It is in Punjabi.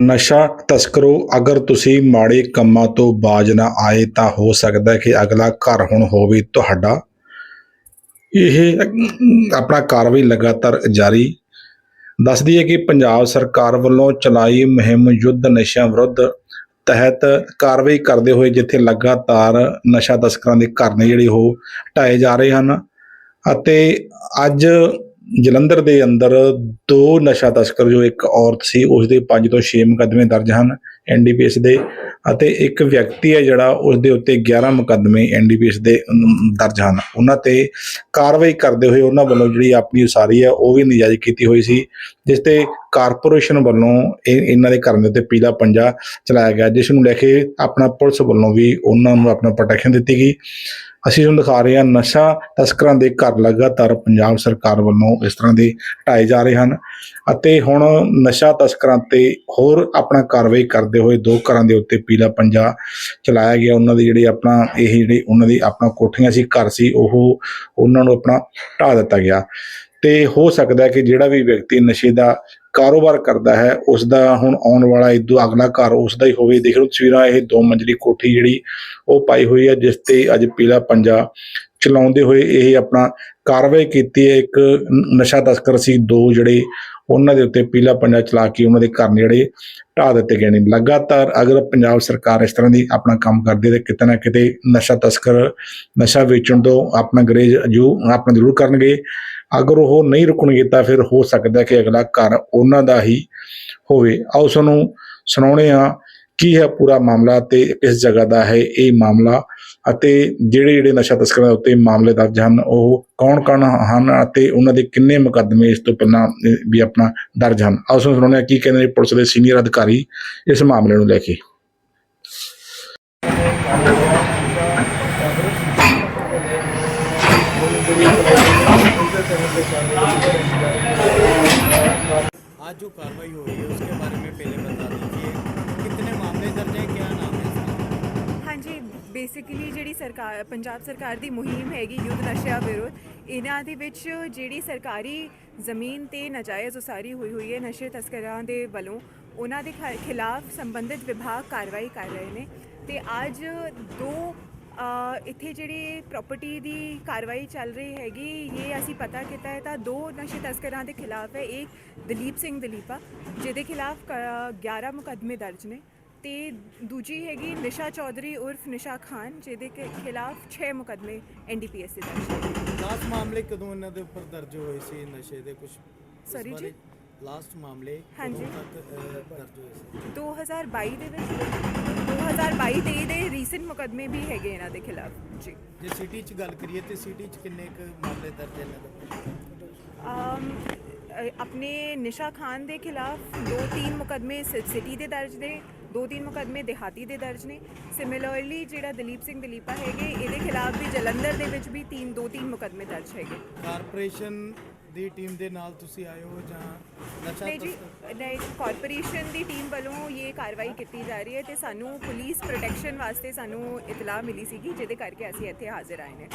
ਨਸ਼ਾ ਤਸਕਰੋ, ਅਗਰ ਤੁਸੀਂ ਮਾੜੇ ਕੰਮਾਂ ਤੋਂ ਬਾਜ ਨਾ ਆਏ ਤਾਂ ਹੋ ਸਕਦਾ ਹੈ ਕਿ ਅਗਲਾ ਘਰ ਹੁਣ ਹੋਵੇ ਤੁਹਾਡਾ। ਇਹ ਆਪਣਾ ਕਾਰਵਾਈ ਲਗਾਤਾਰ ਜਾਰੀ ਦੱਸਦੀ ਹੈ ਕਿ ਪੰਜਾਬ ਸਰਕਾਰ ਵੱਲੋਂ ਚਲਾਈ ਮੁਹਿੰਮ ਯੁੱਧ ਨਸ਼ਿਆਂ ਵਿਰੁੱਧ ਤਹਿਤ ਕਾਰਵਾਈ ਕਰਦੇ ਹੋਏ ਜਿੱਥੇ ਲਗਾਤਾਰ ਨਸ਼ਾ ਤਸਕਰਾਂ ਦੇ ਘਰ ਨੇ ਜਿਹੜੇ ਉਹ ਢਾਏ ਜਾ ਰਹੇ ਹਨ ਅਤੇ ਅੱਜ ਜਲੰਧਰ ਦੇ ਅੰਦਰ ਦੋ ਨਸ਼ਾ ਤਸਕਰ, ਜੋ ਇੱਕ ਔਰਤ ਸੀ ਉਸ ਦੇ 5 ਤੋਂ 6 ਮੁਕੱਦਮੇ ਦਰਜ ਹਨ ਐਨਡੀਪੀਐਸ ਦੇ ਅਤੇ ਇੱਕ ਵਿਅਕਤੀ ਹੈ ਜਿਹੜਾ ਉਸ ਦੇ ਉੱਤੇ 11 ਮੁਕੱਦਮੇ ਐਨਡੀਪੀਐਸ ਦੇ ਦਰਜ ਹਨ। ਉਹਨਾਂ ਤੇ ਕਾਰਵਾਈ ਕਰਦੇ ਹੋਏ ਉਹਨਾਂ ਵੱਲੋਂ ਜਿਹੜੀ ਆਪਣੀ ਉਸਾਰੀ ਹੈ, ਉਹ ਵੀ ਨਜਾਇਜ਼ ਕੀਤੀ ਹੋਈ ਸੀ, ਜਿਸ ਤੇ ਕਾਰਪੋਰੇਸ਼ਨ ਵੱਲੋਂ ਇਹ ਇਹਨਾਂ ਦੇ ਘਰਾਂ ਦੇ ਉੱਤੇ ਪੀਲਾ ਪੰਜਾ ਚਲਾਇਆ ਗਿਆ, ਜਿਸ ਨੂੰ ਲੈ ਕੇ ਆਪਣਾ ਪੁਲਿਸ ਵੱਲੋਂ ਵੀ ਉਹਨਾਂ ਨੂੰ ਆਪਣਾ ਪ੍ਰੋਟੈਕਸ਼ਨ ਦਿੱਤੀ ਗਈ। ਅਸੀਂ ਤੁਹਾਨੂੰ ਦਿਖਾ ਰਹੇ ਹਾਂ ਨਸ਼ਾ ਤਸਕਰਾਂ ਦੇ ਘਰ ਲਗਾਤਾਰ ਪੰਜਾਬ ਸਰਕਾਰ ਵੱਲੋਂ ਇਸ ਤਰ੍ਹਾਂ ਦੇ ਢਾਏ ਜਾ ਰਹੇ ਹਨ ਅਤੇ ਹੁਣ ਨਸ਼ਾ ਤਸਕਰਾਂ ਤੇ ਹੋਰ ਆਪਣਾ ਕਾਰਵਾਈ ਕਰਦੇ ਹੋਏ ਦੋ ਘਰਾਂ ਦੇ ਉੱਤੇ ਪੀਲਾ ਪੰਜਾ ਚਲਾਇਆ ਗਿਆ। ਉਹਨਾਂ ਦੀ ਜਿਹੜੀ ਆਪਣਾ, ਇਹ ਜਿਹੜੀ ਉਹਨਾਂ ਦੀ ਆਪਣਾ ਕੋਠੀਆਂ ਸੀ, ਘਰ ਸੀ, ਉਹ ਉਹਨਾਂ ਨੂੰ ਆਪਣਾ ਢਾਹ ਦਿੱਤਾ ਗਿਆ। ਤੇ ਹੋ ਸਕਦਾ ਹੈ ਕਿ ਜਿਹੜਾ ਵੀ ਵਿਅਕਤੀ ਨਸ਼ੇ ਦਾ ਕਾਰੋਬਾਰ ਕਰਦਾ ਹੈ ਉਸ ਦਾ ਹੁਣ ਆਉਣ ਵਾਲਾ ਇਦੋਂ ਅਗਲਾ ਘਰ ਉਸ ਦਾ ਹੀ ਹੋਵੇ। ਦੇਖ ਲਓ ਤਸਵੀਰਾਂ ਇਹ ਦੋ ਮੰਜ਼ਲੀ ਕੋਠੀ ਜਿਹੜੀ ਉਹ ਪਾਈ ਹੋਈ ਹੈ, ਜਿਸ ਤੇ ਅੱਜ ਪੀਲਾ ਪੰਜਾ ਚਲਾਉਂਦੇ ਹੋਏ ਇਹ ਆਪਣਾ ਕਾਰਵਾਈ ਕੀਤੀ ਹੈ। ਇੱਕ ਨਸ਼ਾ ਤਸਕਰ ਸੀ, ਦੋ ਜਿਹੜੇ ਉਹਨਾਂ ਦੇ ਉੱਤੇ ਪੀਲਾ ਪੰਜਾ ਚਲਾ ਕੇ ਉਹਨਾਂ ਦੇ ਘਰ ਜਿਹੜੇ ਢਾਹ ਦਿੱਤੇ ਗਏ ਨੇ। ਲਗਾਤਾਰ ਅਗਰ ਪੰਜਾਬ ਸਰਕਾਰ ਇਸ ਤਰ੍ਹਾਂ ਦੀ ਆਪਣਾ ਕੰਮ ਕਰਦੀ ਹੈ ਤੇ ਕਿਤੇ ਨਾ ਕਿਤੇ ਨਸ਼ਾ ਤਸਕਰ, ਨਸ਼ਾ ਵੇਚਣ ਤੋਂ ਆਪਣਾ ਗਰੇਜ ਜੋ ਆਪਣਾ ਜ਼ਰੂਰ ਕਰਨਗੇ। ਅਗਰ ਉਹ ਨਹੀਂ ਰੁਕਣਗੇ ਤਾਂ ਫਿਰ ਹੋ ਸਕਦਾ ਕਿ ਅਗਲਾ ਘਰ ਉਹਨਾਂ ਦਾ ਹੀ ਹੋਵੇ। ਆਓ ਸਾਨੂੰ ਸੁਣਾਉਣੇ ਆ ਕੀ ਹੈ ਪੂਰਾ ਮਾਮਲਾ ਤੇ ਕਿਸ ਜਗ੍ਹਾ ਦਾ ਹੈ ਇਹ ਮਾਮਲਾ ਅਤੇ ਜਿਹੜੇ ਜਿਹੜੇ ਨਸ਼ਾ ਤਸਕਰਾਂ ਦੇ ਉੱਤੇ ਮਾਮਲੇ ਦਰਜ ਹਨ, ਉਹ ਕੌਣ ਕੌਣ ਹਨ ਅਤੇ ਉਹਨਾਂ ਦੇ ਕਿੰਨੇ ਮੁਕੱਦਮੇ ਇਸ ਤੋਂ ਪਹਿਲਾਂ ਵੀ ਆਪਣਾ ਦਰਜ ਹਨ। ਆਓ ਸਾਨੂੰ ਸੁਣਾਉਣੇ ਆ ਕੀ ਕਹਿੰਦੇ ਨੇ ਪੁਲਿਸ ਦੇ ਸੀਨੀਅਰ ਅਧਿਕਾਰੀ ਇਸ ਮਾਮਲੇ ਨੂੰ ਲੈ ਕੇ। आज जो कार्रवाई हो रही है उसके बारे में पहले बता दीजिए कितने मामले दर्ज हैं क्या नाम है इसका ਹਾਂਜੀ ਬੇਸਿਕਲੀ ਜਿਹੜੀ ਸਰਕਾਰ ਪੰਜਾਬ ਸਰਕਾਰ ਦੀ ਮੁਹਿੰਮ ਹੈਗੀ ਯੁੱਧ ਨਸ਼ਿਆਂ ਵਿਰੁੱਧ ਇਹਨਾਂ ਦੇ ਵਿੱਚ ਜਿਹੜੀ ਸਰਕਾਰੀ ਜ਼ਮੀਨ ਤੇ ਨਾਜਾਇਜ਼ ਉਸਾਰੀ ਹੋਈ ਹੋਈ ਹੈ ਨਸ਼ੇ ਤਸਕਰਾਂ ਦੇ ਵੱਲੋਂ ਉਹਨਾਂ ਦੇ ਖਿ- ਖਿਲਾਫ ਸੰਬੰਧਿਤ ਵਿਭਾਗ ਕਾਰਵਾਈ ਕਰ ਰਹੇ ਨੇ ਤੇ ਅੱਜ ਦੋ ਅ, ਇੱਥੇ ਜਿਹੜੀ ਪ੍ਰਾਪਰਟੀ ਦੀ ਕਾਰਵਾਈ ਚੱਲ ਰਹੀ ਹੈਗੀ ਇਹ ਅਸੀਂ ਪਤਾ ਕੀਤਾ ਹੈ ਤਾਂ ਦੋ ਨਸ਼ੇ ਤਸਕਰਾਂ ਦੇ ਖਿਲਾਫ ਹੈ। ਇੱਕ ਦਲੀਪ ਸਿੰਘ ਦਲੀਪਾ ਜਿਹਦੇ ਖਿਲਾਫ ਕ- 11 ਮੁਕੱਦਮੇ ਦਰਜ ਨੇ ਤੇ ਦੂਜੀ ਹੈਗੀ ਨਿਸ਼ਾ ਚੌਧਰੀ ਉਰਫ ਨਿਸ਼ਾ ਖਾਨ ਜਿਹਦੇ ਖਿਲਾਫ 6 ਮੁਕੱਦਮੇ ਐਨਡੀਪੀਐਸ ਦੇ ਦਰਜ ਨੇ। ਲਾਸਟ ਮਾਮਲੇ ਕਦੋਂ ਇਹਨਾਂ ਦੇ ਉੱਪਰ ਦਰਜ ਹੋਏ ਸੀ ਨਸ਼ੇ ਦੇ ਕੁਝ Sorry ਜੀ? ਲਾਸਟ ਮਾਮਲੇ ਹਾਂਜੀ। ਕਦੋਂ ਤੱਕ ਅਹ, ਦਰਜ ਹੋਏ ਸੀ? 2022 ਦੇ ਵਿੱਚ। 2022 23 ਦੇ ਰੀਸੈਂਟ ਮੁਕੱਦਮੇ ਵੀ ਹੈਗੇ ਇਹਨਾਂ ਦੇ ਖਿਲਾਫ। ਜੀ। ਜੇ ਸਿਟੀ 'ਚ ਗੱਲ ਕਰੀਏ ਤੇ ਸਿਟੀ 'ਚ ਕਿੰਨੇ ਕੁ ਮਾਮਲੇ ਦਰਜ ਹੈ ਇਹਨਾਂ ਦੇ? ਉੱਪਰ? ਅਮ, ਅ, ਆਪਣੇ ਨਿਸ਼ਾ ਖਾਨ ਦੇ ਖਿਲਾਫ ਦੋ ਤਿੰਨ ਮੁਕੱਦਮੇ ਸ- ਸਿਟੀ ਦੇ ਦਰਜ ਨੇ ਦੋ ਤਿੰਨ ਮੁਕੱਦਮੇ ਦਿਹਾਤੀ ਦੇ ਦਰਜ ਨੇ। ਸਿਮਿਲਰਲੀ ਜਿਹੜਾ ਦਲੀਪ ਸਿੰਘ ਦਲੀਪਾ ਹੈਗੇ ਇਹਦੇ ਖਿਲਾਫ ਵੀ ਜਲੰਧਰ ਦੇ ਵਿੱਚ ਵੀ ਤਿੰਨ ਦੋ ਤਿੰਨ ਮੁਕੱਦਮੇ ਦਰਜ ਹੈਗੇ। ਕਾਰਪੋਰੇਸ਼ਨ ਦੀ ਟੀਮ ਦੇ ਨਾਲ ਤੁਸੀਂ ਆਏ ਹੋ ਜਾਂ ਨਸ਼ਾ ਜੀ, ਨਹੀਂ ਕਾਰਪੋਰੇਸ਼ਨ ਦੀ ਟੀਮ ਵੱਲੋਂ ਇਹ ਕਾਰਵਾਈ ਕੀਤੀ ਜਾ ਰਹੀ ਹੈ ਤੇ ਸਾਨੂੰ ਪੁਲਿਸ ਪ੍ਰੋਟੈਕਸ਼ਨ ਵਾਸਤੇ ਸਾਨੂੰ ਇਤਲਾਹ ਮਿਲੀ ਸੀਗੀ, ਜਿਹਦੇ ਕਰਕੇ ਅਸੀਂ ਇੱਥੇ ਹਾਜ਼ਰ ਆਏ ਨੇ।